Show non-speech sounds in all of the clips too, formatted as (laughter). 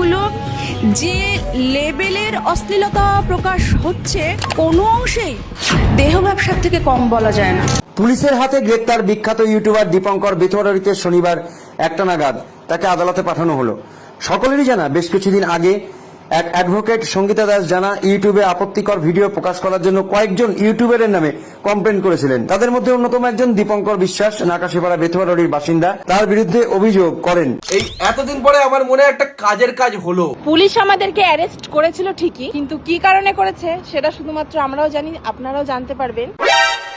ভিডিওগুলো যে লেবেলের অশ্লীলতা প্রকাশ হচ্ছে কোনো অংশেই দেহ ব্যবসার থেকে কম বলা যায় না। পুলিশের হাতে গ্রেপ্তার বিখ্যাত ইউটিউবার দীপঙ্কর বেথুয়ারিতে শনিবার একটা নাগাদ তাকে আদালতে পাঠানো হলো। সকলেরই জানা, বেশ কিছুদিন আগে এক অ্যাডভোকেট সঙ্গীতা দাস জানা ইউটিউবে আপত্তিকর ভিডিও প্রকাশ করার জন্য কয়েকজন ইউটিউবারের নামে কমপ্লেন করেছিলেন। তাদের মধ্যে অন্যতম একজন দীপঙ্কর বিশ্বাস নাকাশিপাড়া বেথুয়ারির বাসিন্দা তার বিরুদ্ধে অভিযোগ করেন। এই এতদিন পরে আমার মনে একটা কাজের কাজ হলো। পুলিশ আমাদেরকে অ্যারেস্ট করেছিল ঠিকই কিন্তু কি কারণে করেছে সেটা শুধুমাত্র আমরাও জানি আপনারাও জানতে পারবেন।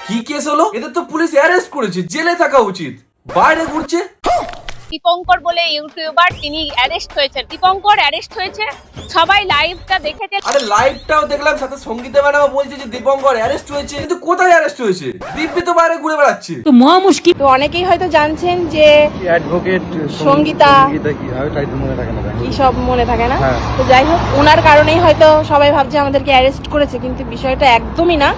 কি কেস হলো? এদের তো পুলিশ অ্যারেস্ট করেছে জেলে থাকা উচিত। বাইরে ঘুরছে। দীপঙ্কর বলে ইউটিউবার তিনি অ্যারেস্ট হয়েছেন। দীপঙ্কর অ্যারেস্ট হয়েছে। সবাই লাইভটা দেখেছে। আরে লাইভটাও দেখলাম সাথে সঙ্গীতা ম্যাডাম বলছে যে দীপঙ্কর অ্যারেস্ট হয়েছে কিন্তু কোথায় অ্যারেস্ট হয়েছে? দিব্যি তো বাইরে ঘুরে বেড়াচ্ছে। তো মহা মুশকিল। তো অনেকেই হয়তো জানছেন যে অ্যাডভোকেট সঙ্গীতা সঙ্গীতা কি? হয় টাইটেল মনে থাকে না কি সব মনে থাকে না? হ্যাঁ। তো যাই হোক ওনার কারণেই হয়তো সবাই ভাবছে আমাদেরকে অ্যারেস্ট করেছে কিন্তু বিষয়টা একদমই না।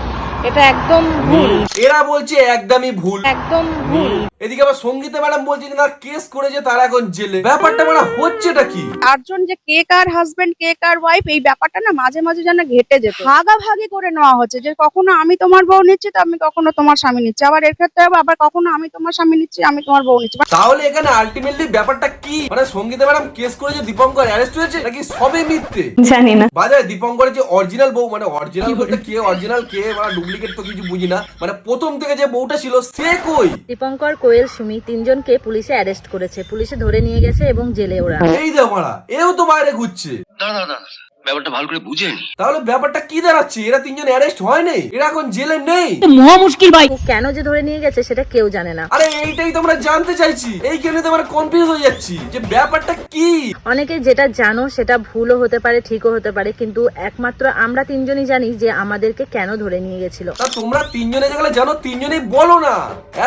এটা একদম ভুল। এরা বলছে একদমই ভুল। একদম ভুল। এদিকে আবার সঙ্গীতা ম্যাডাম বলছে যে না কেস করেছে তারা এখন জেলে। ব্যাপারটা মানে হচ্ছেটা কি? চারজন যে কে কার হাজবেন্ড কে কার ওয়াইফ এই ব্যাপারটা না মাঝে মাঝে যেন ঘেটে যেত। ভাগাভাগি করে নেওয়া হচ্ছে যে কখনো আমি তোমার বউ নিচ্ছি তো আমি কখনো তোমার স্বামী নিচ্ছি। আবার এর ক্ষেত্রে আবার আবার কখনো আমি তোমার স্বামী নিচ্ছি আমি তোমার বউ নিচ্ছি। তাহলে এখানে আলটিমেটলি ব্যাপারটা কি? মানে সঙ্গীতা ম্যাডাম কেস করেছে দীপঙ্কর অ্যারেস্ট হয়েছে নাকি সবে মিথ্যে? জানি না। বাজারে দীপঙ্করের যে অরিজিনাল বউ মানে অরিজিনাল বলতে কে অরিজিনাল কে মানে ডুপ্লিকেট তো কিছু বুঝি না। মানে প্রথম থেকে যে বউটা ছিল সে কই? দীপঙ্কর কোয়েল সুমি তিনজনকে পুলিশে অ্যারেস্ট করেছে। পুলিশে ধরে নিয়ে গেছে এবং জেলে ওরা। এই দেখ এও তো বাইরে ঘুরছে। দাঁড়া দাঁড়া। ব্যাপারটা ভালো করে বুঝে নি। তাহলে ব্যাপারটা কি দাঁড়াচ্ছে? এরা তিনজন অ্যারেস্ট হয়নি এরা এখন জেলে নেই? কেন যে ধরে নিয়ে গেছে সেটা কেউ জানে না। আরে এইটাই তোমরা জানতে চাইছি। এই কেন তো আমরা কনফিউজ হয়ে যাচ্ছি যে ব্যাপারটা কি? অনেকে যেটা জানো সেটা ভুলও হতে পারে ঠিকও হতে পারে কিন্তু একমাত্র আমরা তিনজনই জানি যে আমাদেরকে কেন ধরে নিয়ে গেছিল। তা তোমরা তিনজনে যেগুলো জানো তিনজনেই বলো না।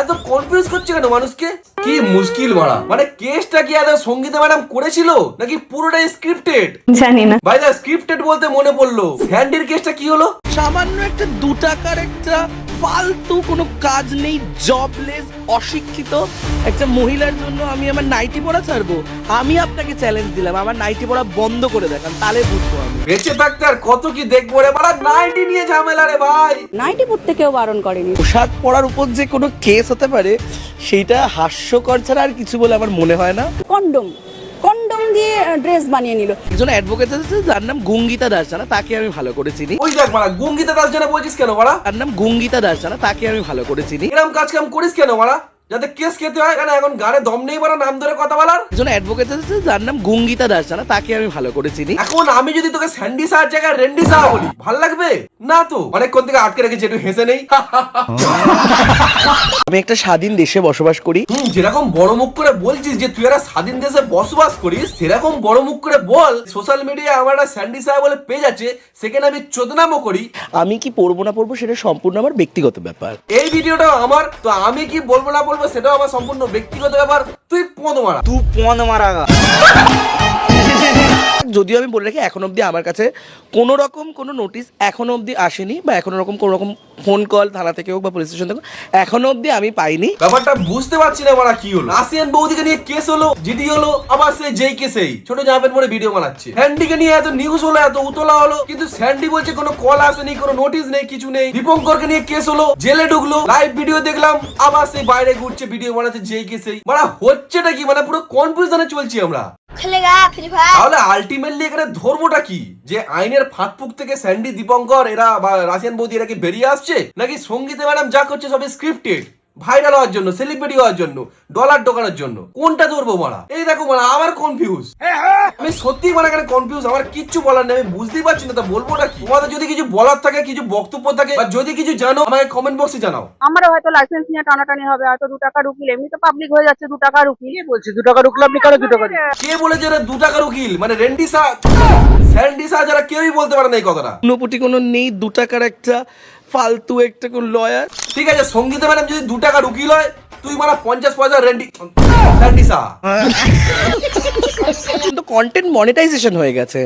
এত কনফিউজ করছে কেন মানুষকে? কি মুশকিল মারা। মানে কেসটা কি এত সঙ্গীতা ম্যাডাম করেছিল নাকি পুরোটা স্ক্রিপ্টেড জানি না। ভাই দা স্ক্রিপ্টেড বলতে মনে পড়ল। স্যান্ডির কেসটা কি হলো? সামান্য একটা দু টাকার একটা ফালতু কোনো কাজ নেই জবলেস অশিক্ষিত। একটা মহিলার জন্য আমি আমার নাইটি পড়া ছাড়বো। আমি আপনাকে চ্যালেঞ্জ দিলাম আমার নাইটি পড়া বন্ধ করে দেখান তাহলে বুঝব আমি। বেঁচে থাকতে আর কত কি দেখব রে মারা নাইটি নিয়ে ঝামেলা রে ভাই। নাইটি পড়তে কেউ বারণ করেনি। পোশাক পরার উপর যে কোনো কেস হতে পারে সেইটা হাস্যকর ছাড়া আর কিছু বলে আমার মনে হয় না। কন্ডম। ড্রেস বানিয়ে নিল। একজন অ্যাডভোকেট আছে যার নাম গুঙ্গিতা দাস জানা? তাকে আমি ভালো করে চিনি। ওই দেখ মারা গঙ্গিতা দাস জানা বলছিস কেন মারা? তার নাম গুঙ্গিতা দাস জানা? তাকে আমি ভালো করে চিনি। এরকম কাজ কাম করিস কেন মারা? যাতে কেস খেতে হয় কেন এখন গানে দম নেই মারা নাম ধরে কথা বলার? একজন অ্যাডভোকেট আছে যার নাম গুঙ্গিতা দাস জানা? তাকে আমি ভালো করে চিনি। এখন আমি যদি তোকে স্যান্ডি সাহার জায়গায় রেন্ডি সাহা বলি ভালো লাগবে? না তো। অনেকক্ষণ থেকে আটকে রেখেছি একটু হেসে নেই। আমি একটা স্বাধীন দেশে বসবাস করি। হুম যেরকম বড় মুখ করে বলছিস যে তুই একটা স্বাধীন দেশে বসবাস করিস সেরকম বড় মুখ করে বল সোশ্যাল মিডিয়ায় আমার একটা স্যান্ডি সাহা বলে পেজ আছে সেখানে আমি চোদনামও করি। আমি কি পড়ব না পড়ব সেটা সম্পূর্ণ আমার ব্যক্তিগত ব্যাপার। এই ভিডিওটা আমার তো আমি কি বলব না বলব সেটাও আমার সম্পূর্ণ ব্যক্তিগত ব্যাপার। তুই পদ মারা তুই পদ মারা (laughs) যদিও আমি বলে রাখি এখন অবধি আমার কাছে কোনো রকম কোনো নোটিশ এখনও অবধি আসেনি বা এখনও রকম কোনো রকম ফোন কল থানা থেকে হোক বা পুলিশ স্টেশন থেকে এখনও অবধি আমি পাইনি। ব্যাপারটা বুঝতে পারছি না মারা কি হলো। আসিয়ান বৌদিকে নিয়ে কেস হলো জিডি হলো আবার সে যেই কেসেই ছোট জামাপের পরে ভিডিও বানাচ্ছে। স্যান্ডিকে নিয়ে এত নিউজ হলো এত উতলা হলো কিন্তু স্যান্ডি বলছে কোনো কল আসেনি কোনো নোটিশ নেই কিছু নেই। দীপঙ্করকে নিয়ে কেস হলো জেলে ঢুকলো লাইভ ভিডিও দেখলাম আবার সে বাইরে ঘুরছে ভিডিও বানাচ্ছে যেই কেসেই মানে হচ্ছেটা কি? মানে পুরো কনফিউশনে চলছি আমরা। তাহলে আলটিমেটলি এখানে ধর্মটা কি? যে আইনের ফাঁকফুক থেকে স্যান্ডি দীপঙ্কর এরা বা রাশিয়ান বৌদি এরা কি বেরিয়ে আসছে? নাকি সঙ্গীতে ম্যাডাম যা করছে সবই স্ক্রিপ্টেড ভাইরাল হওয়ার জন্য সেলিব্রিটি হওয়ার জন্য ডলার ঢোকানোর জন্য। কোনটা ধরবো মারা এই দেখো মারা আমার কনফিউজ আমি সত্যি মানে এখানে কনফিউজ আমার কিচ্ছু বলার নেই আমি বুঝতেই পারছি না তা বলব না কি? তোমাদের যদি কিছু বলার থাকে কিছু বক্তব্য থাকে বা যদি কিছু জানো আমাকে কমেন্ট বক্সে জানাও। আমারও হয়তো লাইসেন্স নিয়ে টানাটানি হবে হয়তো দু টাকা উকিল এমনি তো পাবলিক হয়ে যাচ্ছে দু টাকার উকিল বলছি দু টাকা ঢুকলে আপনি কারও দু টাকা কে বলেছে এরা দু টাকার উকিল মানে রেন্ডিসা স্যান্ডিসা যারা কেউই বলতে পারে না এই কথাটা। কোনোপটি কোনো নেই দু টাকার একটা ফালতু একটা কোন লয়ার ঠিক আছে সঙ্গীতা ম্যাডাম যদি দু টাকার উকিল হয় তুই মারা পঞ্চাশ পয়সা রেন্ডি স্যান্ডি সাহা কিন্তু কন্টেন্ট মনিটাইজেশন হয়ে গেছে।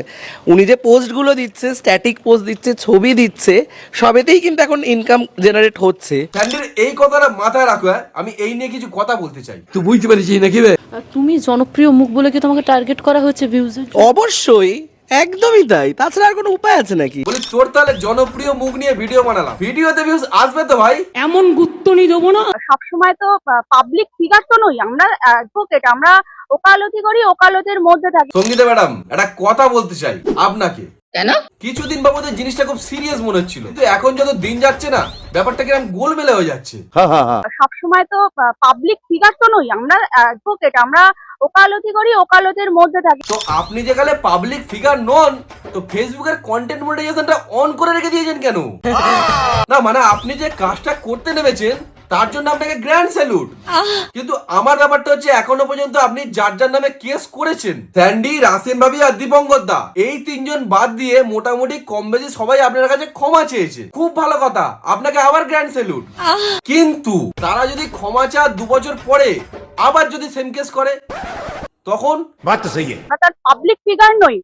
উনি যে পোস্টগুলো দিচ্ছে স্ট্যাটিক পোস্ট দিচ্ছে ছবি দিচ্ছে সবেতেই কিন্তু এখন ইনকাম জেনারেট হচ্ছে। স্যান্ডির এই কথাটা মাথায় রাখো হ্যাঁ? আমি এই নিয়ে কিছু কথা বলতে চাই। তুমি জনপ্রিয় মুখ বলে কি তোমাকে টার্গেট করা হচ্ছে ভিউজের অবশ্যই একদমই তাই। তাছাড়া আর কোনো উপায় আছে নাকি? বলি তোর তাহলে জনপ্রিয় মুখ নিয়ে ভিডিও বানালাম। ভিডিওতে ভিউজ আসবে তো ভাই? এমন গুত্তনি দেবো না। সবসময় তো পাবলিক ফিগার তো নই। আমরা অ্যাডভোকেট আমরা ওকালতি করি ওকালতের মধ্যে থাকি। সঙ্গীতা ম্যাডাম একটা কথা বলতে চাই আপনাকে। কেন? কিছুদিন বাবুদের জিনিসটা খুব সিরিয়াস মনে হচ্ছিল। কিন্তু এখন যত দিন যাচ্ছে না ব্যাপারটা কীরকম গোলমেলে হয়ে যাচ্ছে। সবসময় তো পাবলিক ফিগার তো নই। আমরা অ্যাডভোকেট আমরা ওকালতি করি ওকালতের মধ্যে থাকি। তো আপনি যেখানে পাবলিক ফিগার নন তো ফেসবুকের কন্টেন্ট মনিটাইজেশনটা অন করে রেখে দিয়েছেন কেন? (laughs) না মানে আপনি যে কাজটা করতে নেমেছেন তার জন্য আপনাকে গ্র্যান্ড স্যালুট কিন্তু আমার ব্যাপারটা হচ্ছে এখনও পর্যন্ত আপনি যার যার নামে কেস করেছেন স্যান্ডি রাসেন ভাবি আর দীপঙ্কর দা এই তিনজন বাদ দিয়ে মোটামুটি কম বেশি সবাই আপনার কাছে ক্ষমা চেয়েছে। খুব ভালো কথা আপনাকে আবার গ্র্যান্ড স্যালুট কিন্তু তারা যদি ক্ষমা চা দু বছর পরে আবার যদি সেম কেস করে তখন আমরা তার পাবলিক ফিগার নই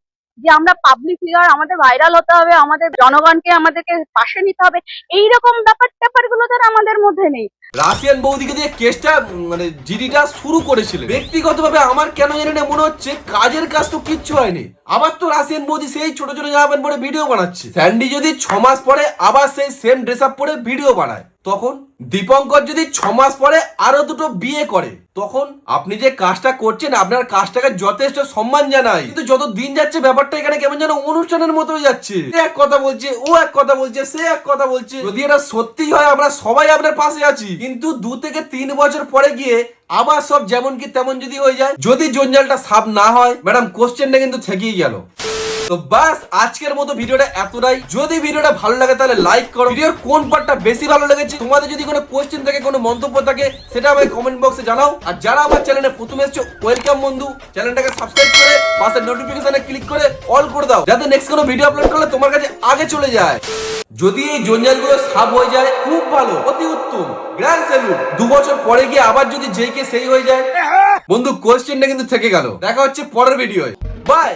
যে আমরা পাবলিক ফিগার আমাদের ভাইরাল হতে হবে, আমাদের জনগণকে আমাদেরকে পাশে নিতে হবে, এইরকম ব্যাপার ট্যাপারগুলো তো আমাদের মধ্যে নেই। রাশিয়ান বৌদিকে দিয়ে কেসটা মানে জিডিটা শুরু করেছিল ব্যক্তিগতভাবে আমার কেন জানি না মনে হচ্ছে কাজের কাজ তো কিচ্ছু হয়নি। আবার তো রাশিয়ান বৌদি সেই ছোট ছোট জামা প্যান্ট পরে ভিডিও বানাচ্ছে। স্যান্ডি যদি ছ মাস পরে আবার সেই সেম ড্রেস আপ পরে ভিডিও বানায়। তখন দীপঙ্কর যদি ছ মাস পরে আরও দুটো বিয়ে করে, তখন আপনি যে কাজটা করছেন, আপনার কাজটাকে যথেষ্ট সম্মান জানাই কিন্তু যত দিন যাচ্ছে, ব্যাপারটা এখানে কেমন যেন অনুষ্ঠানের মতো যাচ্ছে। এক কথা বলছে, ও এক কথা বলছে, সে এক কথা বলছে। যদি এটা সত্যি হয়, আমরা সবাই আপনার পাশে আছি। কিন্তু দু থেকে তিন বছর পরে গিয়ে আবার সব যেমন কি তেমন যদি হয়ে যায়, যদি জঞ্জালটা সাফ না হয়, ম্যাডাম কোশ্চেনটা কিন্তু থেকেই গেল। তো বাস আজকের মতো ভিডিওটা এতটাই। যদি ভিডিওটা ভালো লাগে, তাহলে লাইক করো। ভিডিওর কোন পার্টটা বেশি ভালো লেগেছে, তোমাদের যদি কোনো কোশ্চেন থাকে, কোনো মন্তব্য থাকে, সেটা আমাকে কমেন্ট বক্সে জানাও। আর যারা আমার চ্যানেলে প্রথমে এসছো ওয়েলকাম বন্ধু। চ্যানেলটাকে সাবস্ক্রাইব করে পাশের নোটিফিকেশনে ক্লিক করে অল করে দাও, যাতে নেক্সট কোনো ভিডিও আপলোড করলে তোমার কাছে আগে চলে যায়। যদি এই জঞ্জালগুলো সাফ হয়ে যায়, খুব ভালো, অতি উত্তম। গ্র্যান্ড স্যালুট দু বছর পরে গিয়ে আবার যদি যেই কে সেই হয়ে যায়, বন্ধু কোশ্চেনটা কিন্তু থেকে গেল। দেখা হচ্ছে পরের ভিডিওয় বাই